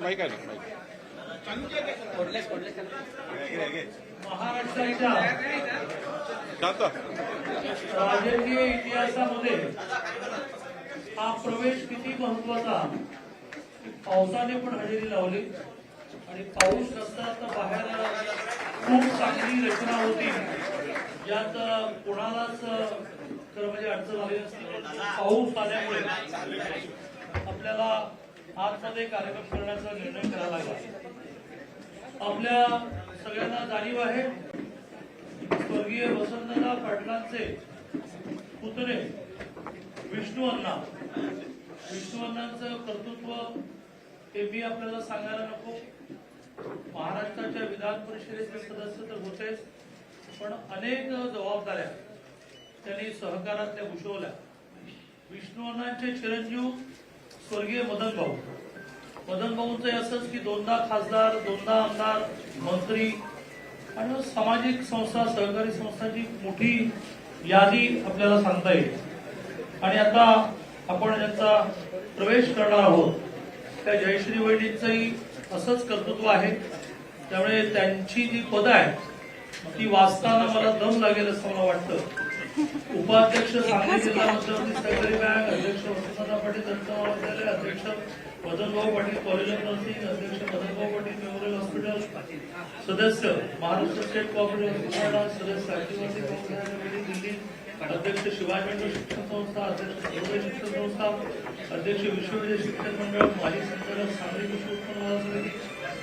माहिती आहे महाराष्ट्राच्या शांत राजकीय इतिहासामध्ये हा प्रवेश किती महत्त्वाचा? पावसाने पण हजेरी लावली. आणि पाऊस नसता तर बाहेर खूप चांगली रचना होती. यात कोणालाच खरं म्हणजे अडचण आली असती पाऊस आल्यामुळे आपल्याला आतमध्ये कार्यक्रम करण्याचा निर्णय करावा लागला. आपल्या सगळ्यांना जाणीव आहे. स्वर्गीय वसंतराव पाटलांचे पुतणे विष्णू अण्णा. विष्णू अण्णांचं कर्तृत्व हे मी आपल्याला सांगायला नको. महाराष्ट्राच्या विधान परिषदेचे सदस्य तर होतेच पण अनेक जबाबदाऱ्या त्यांनी सहकारातल्या भूषवल्या. विष्णू अण्णांचे चिरंजीव स्वर्गीय मदन भाऊ. मदन भाऊंचं असंच की दोनदा खासदार दोनदा आमदार मंत्री आणि हो सामाजिक संस्था सहकारी संस्थांची मोठी यादी आपल्याला सांगता येईल. आणि आता आपण ज्यांचा प्रवेश करणार आहोत. त्या जयश्री वैदींचंही असंच कर्तृत्व आहे. त्यामुळे त्यांची जी पदं आहेत ती वाचताना मला दम लागेल असं मला वाटतं. उपाध्यक्ष सांगली जिल्हा मध्यवर्ती सहकारी बँक अध्यक्ष वसंतदादा पाटील दंत महाविद्यालय अध्यक्ष Madanbhau Patil college of nursing अध्यक्ष मदनभाऊ पाटील मेमोरियल हॉस्पिटल सदस्य महाराष्ट्र स्टेट कॉपरेटिव्ह फायनान्स सदस्य आदिवासी काँग्रेस कमिटी दिल्ली अध्यक्ष शिवाजी मंडळ शिक्षण संस्था अध्यक्ष सर्वे शिक्षण संस्था अध्यक्ष विश्वविद्यालय शिक्षण मंडळ माजी संचालक सांगली कृषी उत्पन्न बाजार समिती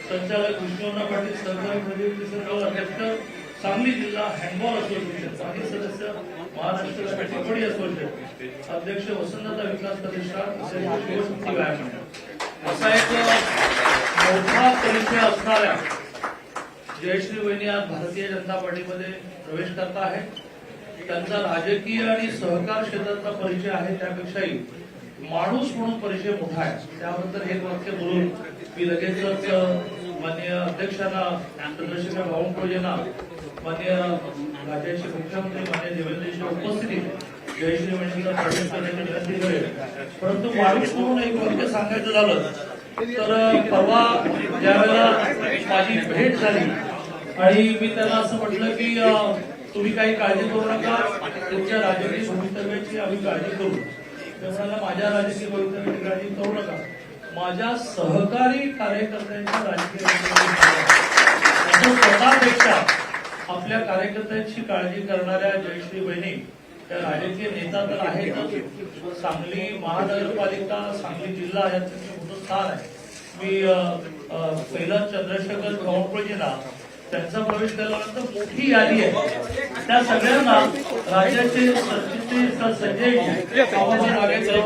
संचालक विष्णुअण्णा पाटील सहकारी प्रदीप संघ अध्यक्ष सांगली जिल्हा हँडबॉल असोसिएशन माजी सदस्य महाराष्ट्र कबड्डी असोसिएशन अध्यक्ष वसंतदादा विकास प्रतिष्ठान अध्यक्ष शिवशक्ती व्यायाम मंडळ असा एक मोठा परिचय असणाऱ्या जयश्री वहिनी आज भारतीय जनता पार्टीमध्ये प्रवेश करत आहेत. त्यांचा राजकीय आणि सहकार क्षेत्रातला परिचय आहे त्यापेक्षाही माणूस म्हणून परिचय मोठा आहे. त्याबद्दल एक वाक्य बोलून मी लगेचच माननीय अध्यक्षांना चंद्रशेखर बावनकुळेंना माननीय राज्याचे मुख्यमंत्री माननीय देवेंद्रजीच्या उपस्थितीत जयश्री वहिनींचा प्रवेश करण्याची विनंती करेल परंतु माणूस म्हणून एक वाक्य सांगायचं झालं तर परवा ज्यावेळेला माझी भेट झाली आणि मी त्यांना असं म्हटलं की तुम्ही काही काळजी करू नका तुमच्या राजकीय भवितव्याची आम्ही काळजी करू. ते म्हणाला माझ्या राजकीय भवितव्याची काळजी करू नका. माझ्या सहकारी कार्यकर्त्यांच्या राजकीय स्वतःपेक्षा आपल्या कार्यकर्त्यांची काळजी करणाऱ्या जयश्री बहिणी राजकीय नेता तर आहेतच सांगली महानगरपालिका सांगली जिल्हा याचं मोठं स्थान आहे. मी पहिला चंद्रशेखर बावनकुळेजींना त्यांचा प्रवेश केल्यानंतर मोठी यादी आहे. त्या सगळ्यांना राज्याचे सरचिटणीस संजय नागेकर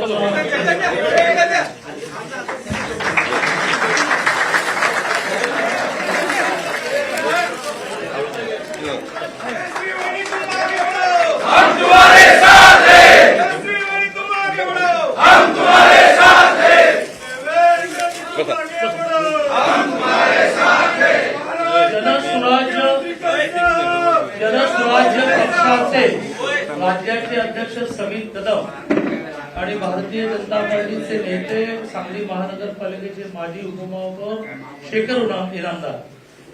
जनस्वराज्य पक्षाचे राज्याचे अध्यक्ष समीर कदम आणि भारतीय जनता पार्टीचे नेते सांगली महानगरपालिकेचे माजी उपमहापौर शेखर उना- इनामदार.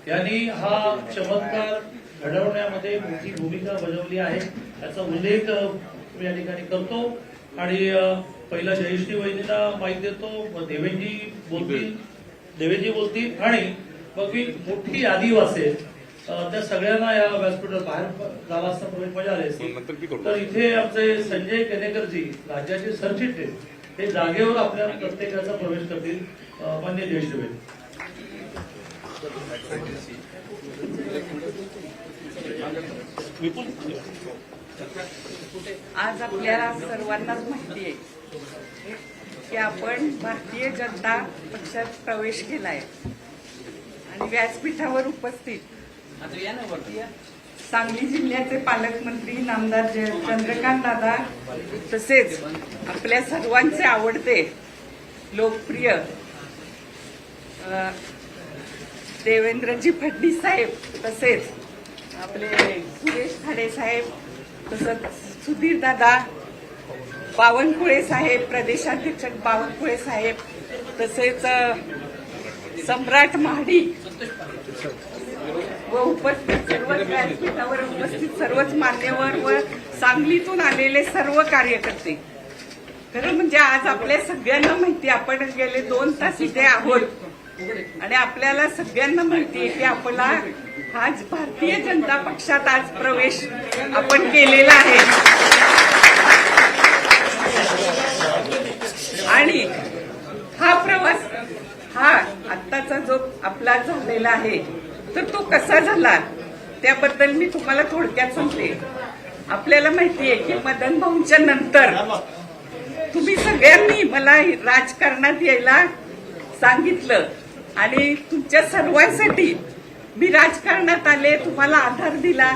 यांनी हा चमत्कार घडवण्यामध्ये मोठी भूमिका बजावली आहे. याचा उल्लेख मी या ठिकाणी करतो. आणि पहिला जयश्री वहिनीला माहिती देतो मग देवेंजी बोलतील. देवेंजी. बोलतील आणि मग मी मोठी यादी वाचेल त्या सगळ्यांना या व्यासपीठावर बाहेर असता प्रवेश मजा आली. तर इथे आमचे संजय केनेकरजी राज्याचे सरचिटणीस हे जागेवर आपल्या प्रत्येकाचा प्रवेश करतील मान्य जयश्री विपुल आज आपल्याला सर्वांनाच माहिती आहे. की आपण भारतीय जनता पक्षात प्रवेश केलाय. आणि व्यासपीठावर उपस्थित. सांगली जिल्ह्याचे पालकमंत्री नामदार चंद्रकांत दादा तसेच आपल्या सर्वांचे आवडते लोकप्रिय देवेंद्रजी फडणीस साहेब तसेच आपले सुरेश खाडे साहेब तसंच सुधीर दादा बावनकुळे साहेब प्रदेशाध्यक्ष बावनकुळे साहेब तसेच सम्राट महाडी व उपस्थित सर्वच व्यासपीठावर उपस्थित सर्वच मान्यवर व सांगलीतून आलेले सर्व कार्यकर्ते. खरं म्हणजे आज आपल्या सगळ्यांना माहिती आपण गेले दोन तास इथे आहोत. आणि आपल्याला सगळ्यांना माहिती आहे की आपला आज भारतीय जनता पक्षात आज प्रवेश आपण केलेला आहे. नाही हा प्रवास हा आत्ताचा जो आपला झालेला आहे तर तो कसा झाला? त्याबद्दल मी तुम्हाला थोडक्यात सांगते. आपल्याला माहिती आहे की मदन भाऊंच्या नंतर तुम्ही सगळ्यांनी मला राजकारणात यायला सांगितलं आणि तुमच्या सर्वांसाठी मी राजकारणात आले तुम्हाला आधार दिला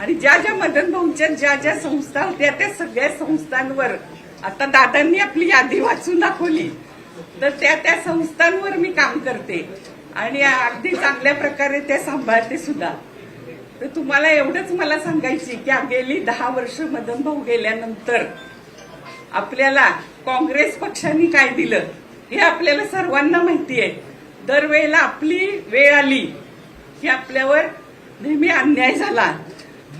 आणि ज्या ज्या मदन भाऊंच्या ज्या ज्या संस्था होत्या त्या सगळ्या संस्थांवर आता दादांनी आपली यादी वाचून दाखवली. तर त्या त्या संस्थांवर मी काम करते. आणि अगदी चांगल्या प्रकारे त्या सांभाळते सुद्धा. तर तुम्हाला एवढंच मला सांगायची की गेली दहा वर्ष मदन भाऊ गेल्यानंतर आपल्याला काँग्रेस पक्षाने काय दिलं हे आपल्याला सर्वांना माहिती आहे. दरवेळेला आपली वेळ आली की आपल्यावर नेहमी अन्याय झाला.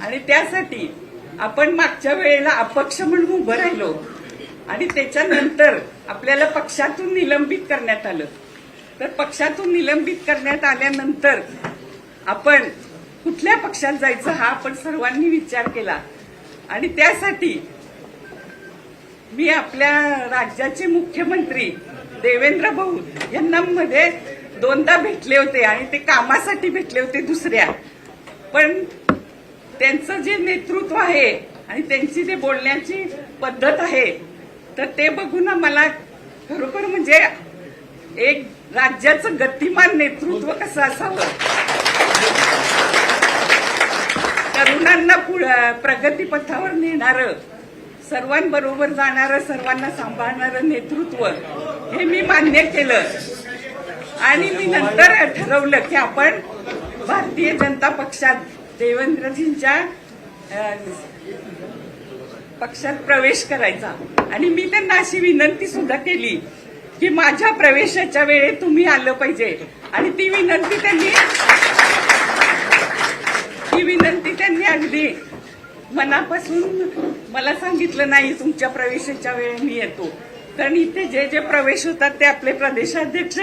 आणि त्यासाठी आपण मागच्या वेळेला अपक्ष म्हणून उभं राहिलो. आणि त्याच्यानंतर आपल्याला पक्षातून निलंबित करण्यात आलं. तर पक्षातून निलंबित करण्यात आल्यानंतर आपण कुठल्या पक्षात जायचं हा आपण सर्वांनी विचार केला. आणि त्यासाठी मी आपल्या राज्याचे मुख्यमंत्री देवेंद्र भाऊ यांना मध्ये दोनदा भेटले होते आणि ते कामासाठी भेटले होते दुसऱ्या. पण त्यांचं जे नेतृत्व आहे आणि त्यांची जे बोलण्याची पद्धत आहे तर ते बघून मला खरोखर म्हणजे एक राज्याचं गतिमान नेतृत्व कसं असावं? तरुणांना पुढं प्रगतीपथावर नेणारं सर्वांबरोबर जाणारं सर्वांना सांभाळणारं नेतृत्व हे मी मान्य केलं. आणि मी नंतर ठरवलं की आपण भारतीय जनता पक्षात देवेंद्रजींच्या पक्षात प्रवेश करायचा. आणि मी त्यांना अशी विनंती सुद्धा केली की माझ्या प्रवेशाच्या वेळेत तुम्ही आलं पाहिजे. आणि ती विनंती त्यांनी ती विनंती त्यांनी अगदी मनापासून मला सांगितलं नाही तुमच्या प्रवेशाच्या वेळी मी येतो. कारण इथे जे जे प्रवेश होतात ते आपले प्रदेशाध्यक्ष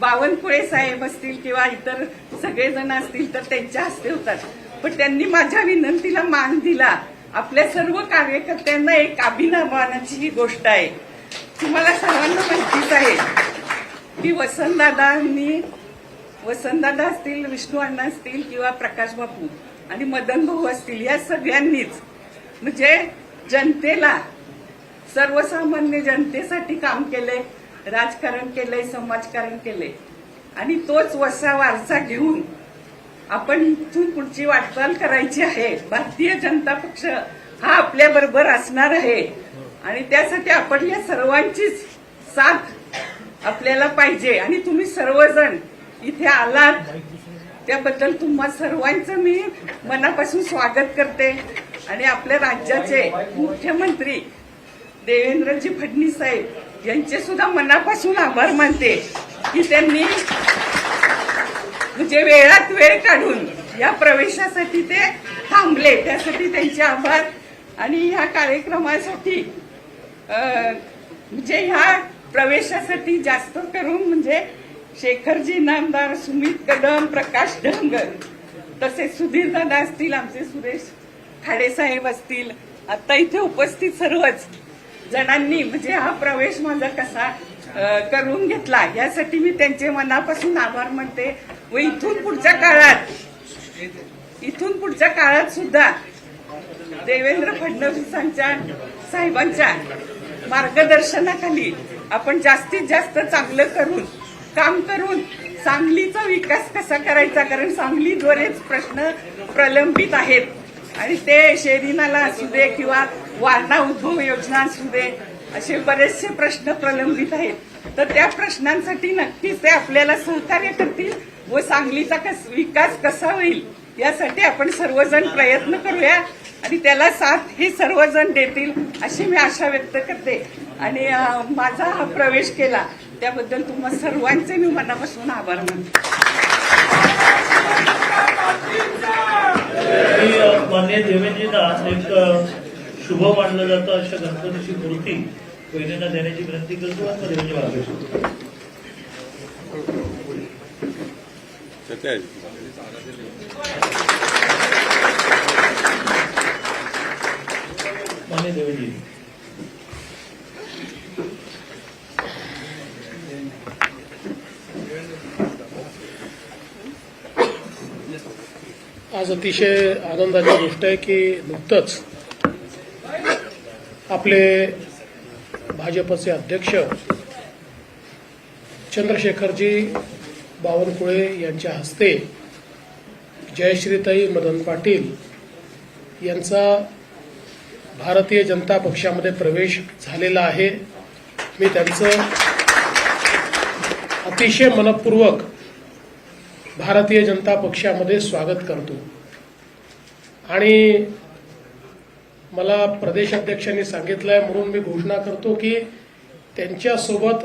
बावनकुळे साहेब असतील किंवा इतर सगळेजण असतील तर त्यांच्या हस्ते होतात. पण त्यांनी माझ्या विनंतीला मान दिला. आपल्या सर्व कार्यकर्त्यांना एक अभिनवानाची ही गोष्ट आहे. तुम्हाला सर्वांना माहितीच आहे की वसंतदादांनी वसंतदादा असतील विष्णू अण्णा असतील किंवा प्रकाश बापू आणि मदन भाऊ असतील या सगळ्यांनीच म्हणजे जनतेला सर्वसामान्य जनतेसाठी काम केलंय राजकारण केलंय समाजकारण केलंय. आणि तोच वसा वारसा घेऊन आपण इथून पुढची वाटचाल करायची आहे. भारतीय जनता पक्ष हा आपल्या बरोबर असणार आहे. आणि त्यासाठी आपण या सर्वांचीच साथ आपल्याला पाहिजे. आणि तुम्ही सर्वजण इथे आलात त्याबद्दल तुम्हा सर्वांचं मी मनापासून स्वागत करते. आणि आपल्या राज्याचे मुख्यमंत्री देवेंद्रजी फडणवीस साहेब यांचे सुद्धा मनापासून आभार मानते की त्यांनी म्हणजे वेळात वेळ काढून या प्रवेशासाठी ते थांबले. त्यासाठी त्यांचे आभार. आणि ह्या कार्यक्रमासाठी म्हणजे ह्या प्रवेशासाठी जास्त करून म्हणजे शेखरजी नामदार सुमित कदम प्रकाश ढंगर तसेच सुधीर दादा असतील आमचे सुरेश खाडेसाहेब असतील. आता इथे उपस्थित सर्वच जणांनी म्हणजे हा प्रवेश माझा कसा करून घेतला. यासाठी मी त्यांचे मनापासून आभार मानते व इथून पुढच्या काळात इथून पुढच्या काळात सुद्धा देवेंद्र फडणवीसांच्या साहेबांच्या मार्गदर्शनाखाली आपण जास्तीत जास्त चांगलं करून काम करून सांगलीचा विकास कसा करायचा? कारण सांगली प्रश्न प्रलंबित आहेत. आणि ते शेरीनाला असू दे किंवा वारणा उद्भव योजना असू दे असे बरेचसे प्रश्न प्रलंबित आहेत. तर त्या प्रश्नांसाठी नक्कीच ते आपल्याला सहकार्य करतील व सांगलीचा कस विकास कसा होईल यासाठी आपण सर्वजण प्रयत्न करूया आणि त्याला साथ हे सर्वजण देतील अशी मी आशा व्यक्त करते. आणि माझा हा प्रवेश केला त्याबद्दल तुम्हा सर्वांचे मी मनापासून आभार मानतो. माननीय देवेंद्रजींना एक शुभ मानलं जातं अशा गणपतीची मूर्ती. पहिल्यांदा देण्याची विनंती करतो आणि आहे. माननीय देवेंद्रजी. आज अतिशय आनंदाची गोष्ट आहे की नुकतंच आपले भाजपचे अध्यक्ष चंद्रशेखरजी बावनकुळे यांच्या हस्ते जयश्रीताई मदन पाटील यांचा भारतीय जनता पक्षामध्ये प्रवेश झालेला आहे. मी त्यांचं अतिशय मनपूर्वक भारतीय जनता पक्षामध्ये स्वागत करतो. आणि मला प्रदेश अध्यक्षांनी आहे म्हणून मी घोषणा करतो की त्यांच्यासोबत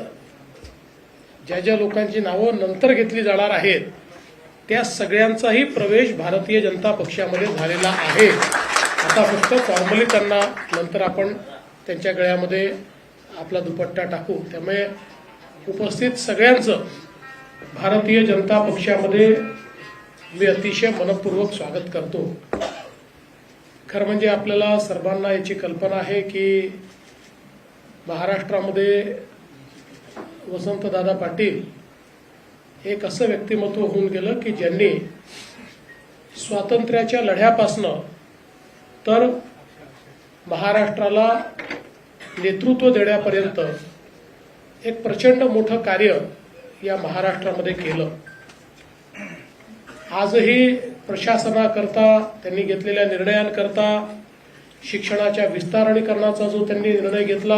ज्या ज्या लोकांची नावं नंतर घेतली जाणार आहेत त्या सगळ्यांचाही प्रवेश भारतीय जनता पक्षामध्ये झालेला आहे. आता फक्त फॉर्मली त्यांना नंतर आपण त्यांच्या गळ्यामध्ये आपला दुपट्टा टाकू. त्यामुळे उपस्थित सगळ्यांचं भारतीय जनता पक्षामध्ये मी अतिशय मनपूर्वक स्वागत करतो. खरं म्हणजे आपल्याला सर्वांना याची कल्पना आहे की महाराष्ट्रामध्ये वसंतदादा पाटील एक असं व्यक्तिमत्व होऊन गेलं की ज्यांनी स्वातंत्र्याच्या लढ्यापासनं तर महाराष्ट्राला नेतृत्व देण्यापर्यंत एक प्रचंड मोठं कार्य या महाराष्ट्रामध्ये केलं. आजही प्रशासनाकरता त्यांनी घेतलेल्या निर्णयांकरता शिक्षणाच्या विस्तारणीकरणाचा जो त्यांनी निर्णय घेतला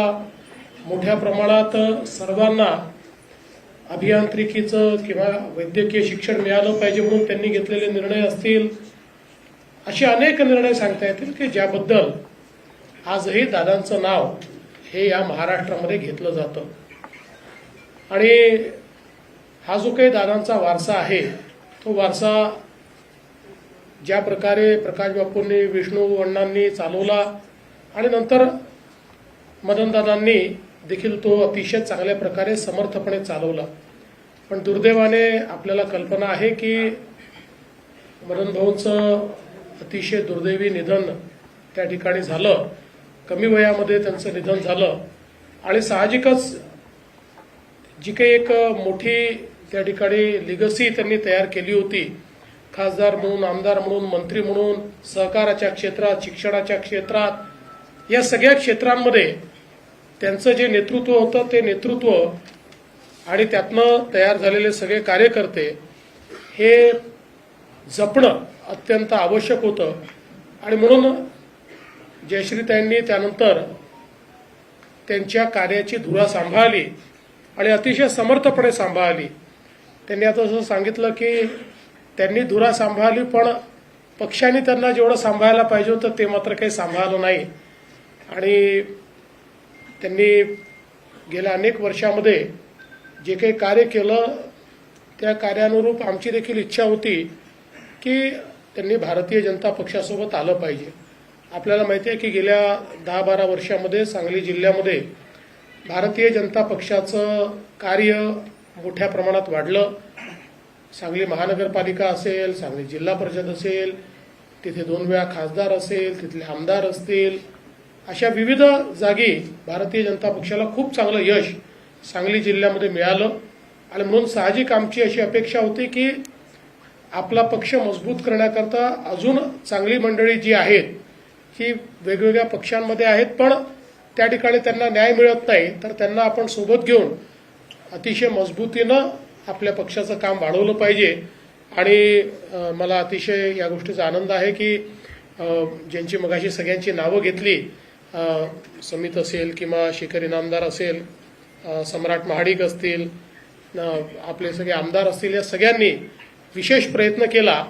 मोठ्या प्रमाणात सर्वांना अभियांत्रिकीचं किंवा वैद्यकीय शिक्षण मिळालं पाहिजे म्हणून त्यांनी घेतलेले निर्णय असतील. असे अनेक निर्णय सांगता येतील की ज्याबद्दल आजही दादांचं नाव हे या महाराष्ट्रामध्ये घेतलं जातं. आणि हा जो काही दादांचा वारसा आहे तो वारसा ज्या प्रकारे प्रकाश बापूंनी विष्णू अण्णांनी चालवला आणि नंतर मदनदादांनी देखील तो अतिशय चांगल्या प्रकारे समर्थपणे चालवला. पण दुर्दैवाने आपल्याला कल्पना आहे की मदनभाऊंचं अतिशय दुर्दैवी निधन त्या ठिकाणी झालं. कमी वयामध्ये त्यांचं निधन झालं. आणि साहजिकच जी काही एक मोठी त्या ठिकाणी लिगसी त्यांनी तयार केली होती खासदार म्हणून आमदार म्हणून मंत्री म्हणून सहकाराच्या क्षेत्रात शिक्षणाच्या क्षेत्रात या सगळ्या क्षेत्रांमध्ये त्यांचं जे नेतृत्व होतं ते नेतृत्व आणि त्यातनं तयार झालेले सगळे कार्यकर्ते हे जपणं अत्यंत आवश्यक होतं. आणि म्हणून जयश्रीताईंनी त्यानंतर त्यांच्या कार्याची धुरा सांभाळली आणि अतिशय समर्थपणे सांभाळली. त्यांनी आता असं सांगितलं की त्यांनी धुरा सांभाळली पण पक्षाने त्यांना जेवढं सांभाळायला पाहिजे होतं ते मात्र काही सांभाळलं नाही. आणि त्यांनी गेल्या अनेक वर्षामध्ये जे काही कार्य केलं त्या कार्यानुरूप आमची देखील इच्छा होती की त्यांनी भारतीय जनता पक्षासोबत आलं पाहिजे. आपल्याला माहिती आहे की गेल्या दहा बारा वर्षामध्ये सांगली जिल्ह्यामध्ये भारतीय जनता पक्षाचं कार्य मोठ्या प्रमाणात वाढलं. सांगली महानगरपालिका असेल सांगली जिल्हा परिषद असेल तिथे दोन वेळा खासदार असेल तिथले आमदार असतील अशा विविध जागी भारतीय जनता पक्षाला खूप चांगलं यश सांगली जिल्ह्यामध्ये मिळालं. आणि म्हणून साहजिक आमची अशी अपेक्षा होती की आपला पक्ष मजबूत करण्याकरता अजून चांगली मंडळी जी आहेत ही वेगवेगळ्या पक्षांमध्ये आहेत पण त्या ठिकाणी त्यांना न्याय मिळत नाही. तर त्यांना आपण सोबत घेऊन अतिशय मजबूतीनं आपल्या पक्षाचं काम वाढवलं पाहिजे. आणि मला अतिशय या गोष्टीचा आनंद आहे की ज्यांची मगाशी सगळ्यांची नावं घेतली समित असेल किंवा शेखर इनामदार असेल सम्राट महाडिक असतील आपले सगळे आमदार असतील या सगळ्यांनी विशेष प्रयत्न केला.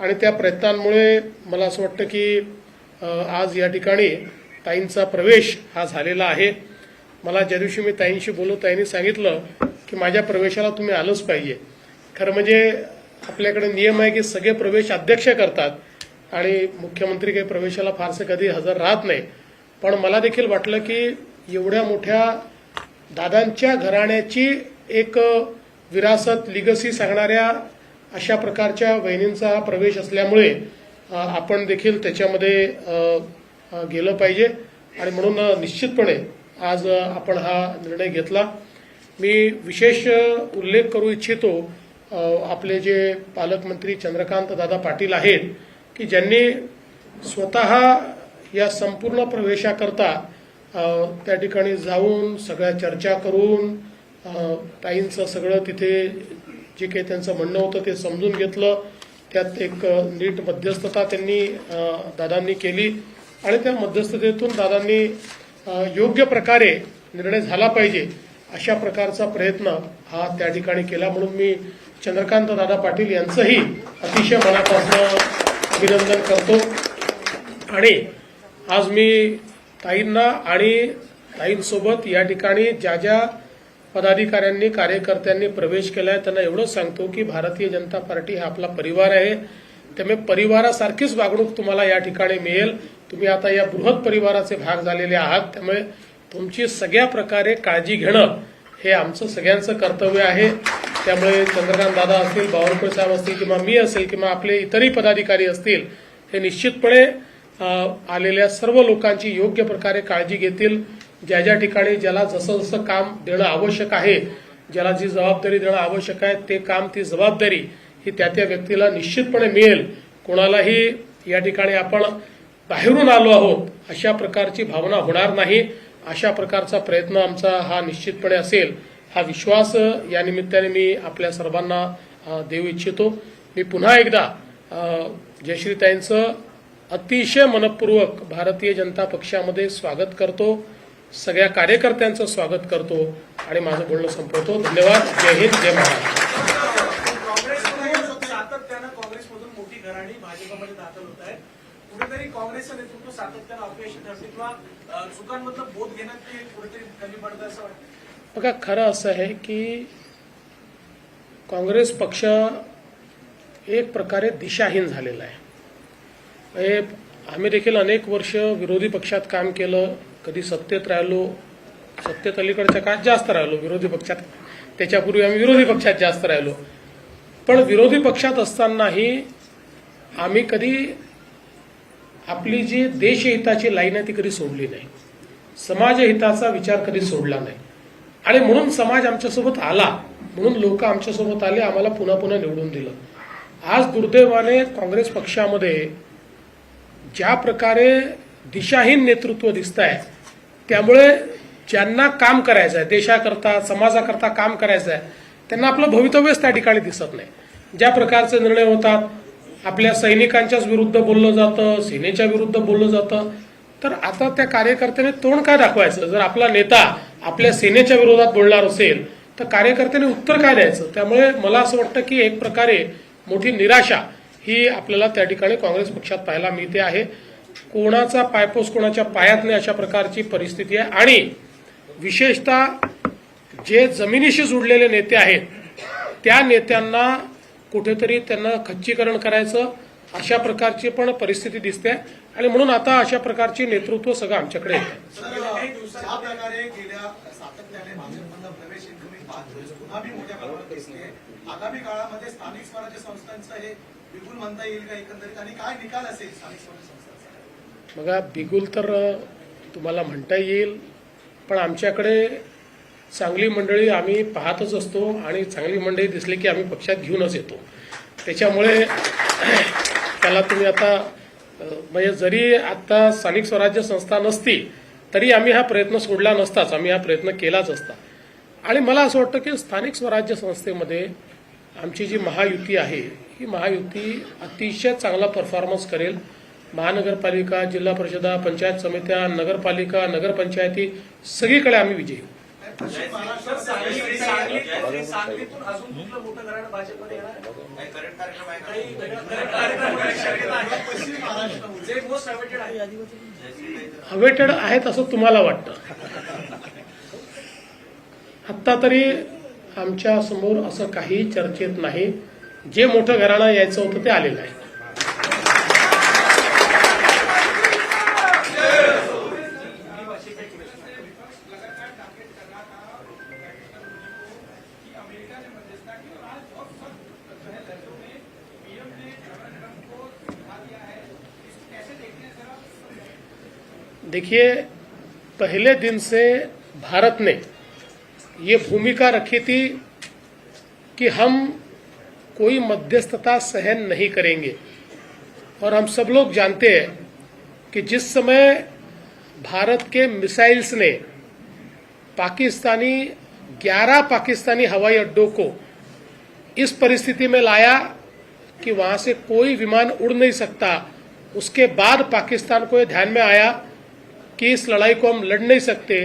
आणि त्या प्रयत्नांमुळे मला असं वाटतं की आज या ठिकाणी ताईंचा प्रवेश हा झालेला आहे. मला ज्या दिवशी मी ताईंशी बोललो ताईंनी सांगितलं की माझ्या प्रवेशाला तुम्ही आलंच पाहिजे. खरं म्हणजे आपल्याकडे नियम आहे की सगळे प्रवेश अध्यक्ष करतात आणि मुख्यमंत्री काही प्रवेशाला फारसे कधी हजर राहत नाही. पण मला देखील वाटलं की एवढ्या मोठ्या दादांच्या घराण्याची एक विरासत लिगसी सांगणाऱ्या अशा प्रकारच्या वहिनींचा हा प्रवेश असल्यामुळे आपण देखील त्याच्यामध्ये गेलं पाहिजे. आणि म्हणून निश्चितपणे आज आपण हा निर्णय घेतला. मी विशेष उल्लेख करू इच्छितो आपले जे पालकमंत्री चंद्रकांत दादा पाटील आहेत की ज्यांनी स्वतः या संपूर्ण प्रवेशाकरता त्या ठिकाणी जाऊन सगळ्या चर्चा करून ताईंचं सगळं तिथे जे काही त्यांचं म्हणणं होतं ते समजून घेतलं. त्यात एक नीट मध्यस्थता त्यांनी दादांनी केली. आणि त्या मध्यस्थतेतून दादांनी योग्य प्रकारे निर्णय झाला पाहिजे अशा प्रकारचा प्रयत्न हा त्या ठिकाणी केला. म्हणून मी चंद्रकांत दादा पाटील यांचंही अतिशय मनापासून अभिनंदन करतो. आणि आज मी ताईंना आणि ताईंसोबत या ठिकाणी ज्या ज्या पदाधिकाऱ्यांनी कार्यकर्त्यांनी प्रवेश केलाय त्यांना एवढंच सांगतो की भारतीय जनता पार्टी हा आपला परिवार आहे. त्यामुळे परिवारासारखीच वागणूक तुम्हाला या ठिकाणी मिळेल. तुम्ही आता या बृहत परिवाराचे भाग झालेले आहात त्यामुळे तुमची सगळ्या प्रकारे काळजी घेणं हे आमचं सगळ्यांचं कर्तव्य आहे. त्यामुळे चंद्रकांत दादा असतील बावनकुळे साहेब असतील किंवा मी असेल किंवा आपले इतरही पदाधिकारी असतील हे निश्चितपणे आलेल्या सर्व लोकांची योग्य प्रकारे काळजी घेतील. ज्या ज्या ठिकाणी ज्याला जसं जसं काम देणं आवश्यक आहे ज्याला जी जबाबदारी देणं आवश्यक आहे ते काम ती जबाबदारी ही त्या त्या व्यक्तीला निश्चितपणे मिळेल. कोणालाही या ठिकाणी आपण बाहेरून आलो आहोत अशा प्रकारची भावना होणार नाही. अशा प्रकारचा प्रयत्न आमचा हा निश्चितपणे असेल. हा विश्वास या निमित्ताने मी आपल्या सर्वांना देऊ इच्छितो. मी पुन्हा एकदा जयश्रीताईंचं अतिशय मनपूर्वक भारतीय जनता पक्षामध्ये स्वागत करतो. सगळ्या कार्यकर्त्यांचं स्वागत करतो. आणि माझं बोलणं संपवतो. धन्यवाद. जय हिंद. जय महाराष्ट्र काँग्रेसमध्ये सातत्यानं काँग्रेसमधून मोठी घराणी भाजपमध्ये दाखल होत आहे कुठेतरी काँग्रेसचं नेतृत्व सातत्यानं अपयशी ठरते किंवा चुकांमधलं बोध घेण्यात ते कुठेतरी कमी पडतं असं वाटतं? बघा खरं असं आहे की काँग्रेस पक्ष एक प्रकारे दिशाहीन झालेला आहे. हे आम्ही देखील अनेक वर्ष विरोधी पक्षात काम केलं कधी सत्तेत राहिलो सत्तेत अलीकडच्या काळात जास्त राहिलो विरोधी पक्षात त्याच्यापूर्वी आम्ही विरोधी पक्षात जास्त राहिलो. पण विरोधी पक्षात असतानाही आम्ही कधी आपली जी देशहिताची लाईन आहे ती कधी सोडली नाही. समाजहिताचा विचार कधी सोडला नाही. आणि म्हणून समाज आमच्यासोबत आला. म्हणून लोक आमच्यासोबत आले आम्हाला पुन्हा पुन्हा निवडून दिलं. आज दुर्दैवाने काँग्रेस पक्षामध्ये ज्या प्रकारे दिशाहीन नेतृत्व दिसत आहे त्यामुळे ज्यांना काम करायचं आहे देशाकरता समाजाकरता काम करायचं आहे त्यांना आपलं भवितव्यच त्या ठिकाणी दिसत नाही. ज्या प्रकारचे निर्णय होतात आपल्या सैनिकांच्याच विरुद्ध बोललं जातं सेनेच्या विरुद्ध बोललं जातं. तर आता त्या कार्यकर्त्याने तोंड काय दाखवायचं? जर आपला नेता आपल्या सेनेच्या विरोधात बोलणार असेल तर कार्यकर्त्याने उत्तर काय द्यायचं? त्यामुळे मला असं वाटतं की एक प्रकारे मोठी निराशा ही आपल्याला त्या ठिकाणी काँग्रेस पक्षात पाहायला मिळते आहे. कोणाचा पायपोस कोणाच्या पायात नाही अशा प्रकारची परिस्थिती आहे. आणि विशेषतः जे जमिनीशी जुडलेले नेते आहेत त्या नेत्यांना कुठेतरी त्यांना खच्चीकरण करायचं अशा प्रकारची पण परिस्थिती दिसते. आणि म्हणून आता अशा प्रकारची नेतृत्व सगळं आमच्याकडे येतं. गेल्या काही दिवसात ज्या प्रकारे गेल्या सातत्याने भाजपमधनं प्रवेश इन्कमिंग पाहतोय पुन्हा बी मोठ्या प्रमाणात दिसते आगामी काळामध्ये स्थानिक स्वराज्य संस्थांचं हे बिगुल म्हणता येईल का एकंदरीत? आणि काय निकाल असेल स्थानिक स्वराज्य संस्थांचा? बघा बिगुल तर तुम्हाला म्हणता येईल पण आमच्याकडे चांगली मंडळी आम्ही पाहतच असतो आणि चांगली मंडळी दिसली की आम्ही पक्षात घेऊनच येतो. त्याच्यामुळे त्याला तुम्ही आता म्हणजे जरी आता स्थानिक स्वराज्य संस्था नसती तरी आम्ही हा प्रयत्न सोडला नसताच आम्ही हा प्रयत्न केलाच असता. आणि मला असं वाटतं की स्थानिक स्वराज्य संस्थेमध्ये आमची जी महायुती आहे ही महायुती अतिशय चांगला परफॉर्मन्स करेल. महानगरपालिका जिल्हा परिषदा पंचायत समित्या नगरपालिका नगरपंचायती सगळीकडे आम्ही विजयी. होऊ. सांगलीतून अजून कुठलं मोठं भाजपमध्ये अवेटेड आहेत असं तुम्हाला वाटतं आत्ता तरी आमच्यासमोर असं काही चर्चेत नाही जे मोठं घराणं यायचं होतं ते आलेलं आहे देखिए, पहले दिन से भारत ने ये भूमिका रखी थी कि हम कोई मध्यस्थता सहन नहीं करेंगे। और हम सब लोग जानते हैं कि जिस समय भारत के मिसाइल्स ने पाकिस्तानी 11 पाकिस्तानी हवाई अड्डों को इस परिस्थिति में लाया कि वहाँ से कोई विमान उड़ नहीं सकता, उसके बाद पाकिस्तान को यह ध्यान में आया कि इस लड़ाई को हम लड़ नहीं सकते।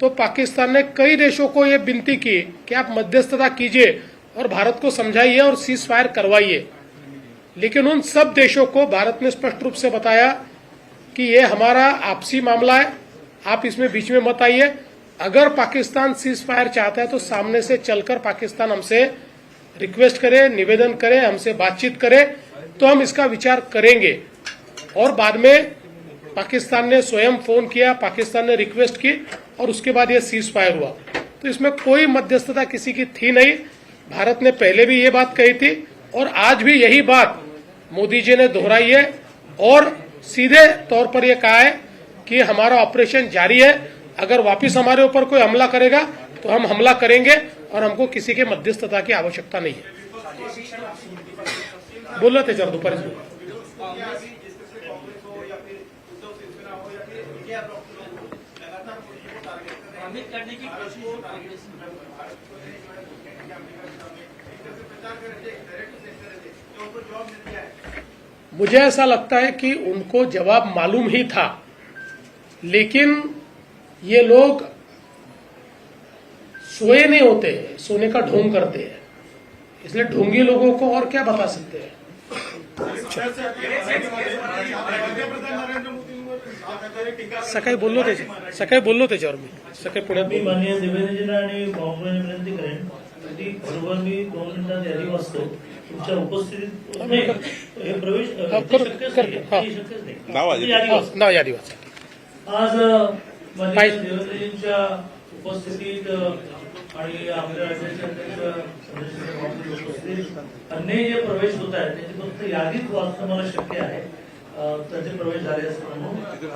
तो पाकिस्तान ने कई देशों को यह विनती की कि आप मध्यस्थता कीजिए और भारत को समझाइए और सीज फायर करवाइए। लेकिन उन सब देशों को भारत ने स्पष्ट रूप से बताया कि ये हमारा आपसी मामला है, आप इसमें बीच में मत आइए। अगर पाकिस्तान सीज फायर चाहता है तो सामने से चलकर पाकिस्तान हमसे रिक्वेस्ट करे, निवेदन करे, हमसे बातचीत करे तो हम इसका विचार करेंगे। और बाद में पाकिस्तान ने स्वयं फ़ोन किया, पाकिस्तान ने रिक्वेस्ट की और उसके बाद यह सीज फायर हुआ। तो इसमें कोई मध्यस्थता किसी की थी नहीं। भारत ने पहले भी ये बात कही थी और आज भी यही बात मोदी जी ने दोहराई है और सीधे तौर पर यह कहा है कि हमारा ऑपरेशन जारी है। अगर वापिस हमारे ऊपर कोई हमला करेगा तो हम हमला करेंगे और हमको किसी के मध्यस्थता की आवश्यकता नहीं है। बोललो थे दुपारीच बोललो. मुझे ऐसा लगता है कि उनको जवाब मालूम ही था लेकिन ये लोग सोए नहीं होते सोने का ढोंग करते हैं। इसलिए ढोंगी लोगों को और क्या बता सकते हैं? सकाळी बोललो त्याच्या सकाळी बोललो त्याच्यावर मी. सकाळी पुण्यात मी. माननीय देवेंद्रजींना आणि भाऊंना विनंती करेन. की बरोबर मी दोन मिनिटात यादी वाचतो. तुमच्या उपस्थितीत हे प्रवेश ते शक्यच नाही. ते यादी यादी आज माननीय. देवेंद्रजींच्या उपस्थितीत आणि आपल्या राज्याचे अध्यक्ष उपस्थितीत अन्य जे प्रवेश होत आहेत त्याची फक्त यादीच वाचणं मला शक्य आहे. त्याचे प्रवेश झाले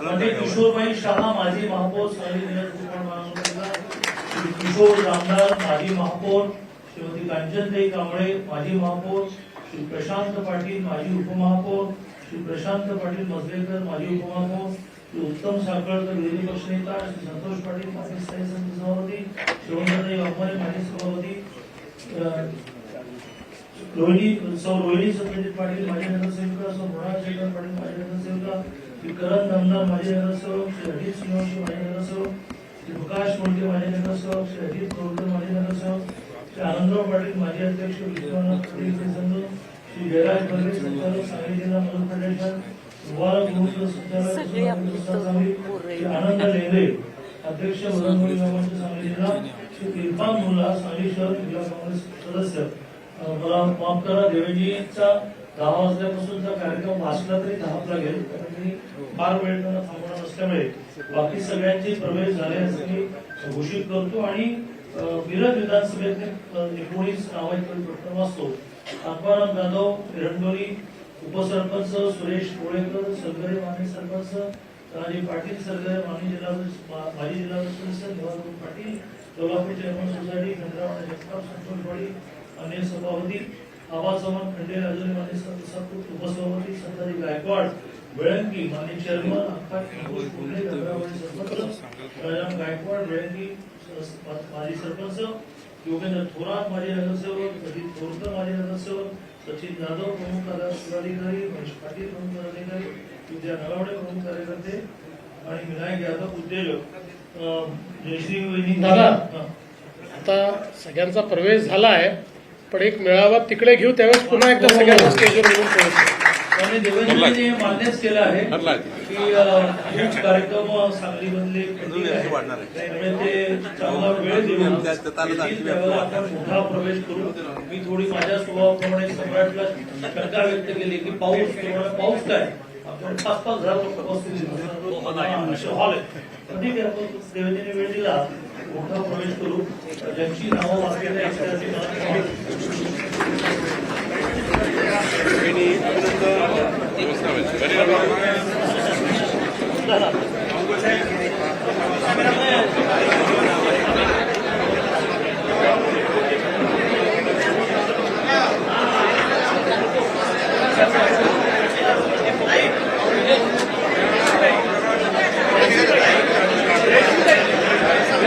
म्हणजे किशोरबाई शहा माजी महापौर सांगली निलज कुमार महानगरपालिका श्री किशोर रामदास माजी महापौर श्रीमती कांचनताई कांबळे माजी महापौर श्री प्रशांत पाटील माजी उपमहापौर श्री प्रशांत पाटील मसलेकर माजी उपमहापौर श्री उत्तम साखळकर विरोधी पक्षनेता श्री संतोष पाटील समिती सभापती शिवंतताई वाघमारे माजी सभापती रोहिणी सौ रोहिणी सत्यजित पाटील माजी नगरसेविका सौ शेखर पाटील माजी नगरसेविका श्री करण दमदार माजी नगरसेवक श्री अजित सिंहवंशी माजी नगरसेवक श्री प्रकाश मोडके माजी नगरसेवक श्री अजित तोडकर माजी नगरसेवक श्री आनंदराव पाटील माजी अध्यक्ष विश्वनाथ पाटील संघ श्री जयराज बर्वे संचालक सांगली जिल्हा मदत फेडरेशन मुबारक मुहूर्त संचालक सांगली श्री आनंद लेंगरे अध्यक्ष बजरंगबली गावांचे सांगली जिल्हा श्री इरफान मुल्ला सांगली शहर जिल्हा काँग्रेस सदस्य. मला माफ करा देवेंजीचा दहा वाजल्यापासूनचा कार्यक्रम वाचला तरी दहाच लागेल कारण मी फार वेळ थांबणार नसल्यामुळे बाकी सगळ्यांचे प्रवेश झाले असं मी घोषित करतो. आणि अं, मिरज विधानसभेतले एकोणीस नावाचे प्रथम वाचतो. आत्माराम जाधव एरंडोली उपसरपंच सुरेश कोळेकर सरगरे माने सरपंच राजे पाटील सरगरे माजी जिल्हा माजी जिल्हा सदस्य निवारपूर पाटील सोलापूर चेअरमन सोसायटी चंद्रावाडी जगताप संतोष अन्य सभापती आबा चव्हाण खंडे राजूने माने सपूत उपसभापती संताजी गायकवाड बेळंकी माने चेअरमन पुणे सरपंच राजाराम गायकवाड स- माजी सरपंच योगेंद्र थोरात माजी नगरसेवक अजित थोरकर माजी नगरसेवक सचिन जाधव प्रमुख पदाधिकारी महेश पाटील प्रमुख पदाधिकारी विद्या नलावडे प्रमुख कार्यकर्ते आणि विनायक यादव उद्योजक. जयश्री दादा. आता सगळ्यांचा प्रवेश झाला आहे पण एक मेळावा तिकडे घेऊ त्यावेळेस पुन्हा एकदा सगळ्यांना स्टेजवर बोलून प्रवेश आणि देवेंद्रजींनी हे मान्यच केलं आहे की हे कार्यक्रम सांगलीमधले. त्यामुळे ते चांगला वेळ देऊन प्रवेश करू मी थोडी माझ्या स्वभावाप्रमाणे सम्राटला शंका व्यक्त केली की पाऊस पाऊस काय? देवेंद्र वेळीला मोठा प्रवेश करू ज्यांची नावं वाचलेल्या Thank you.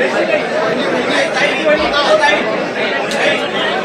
Thank đấy.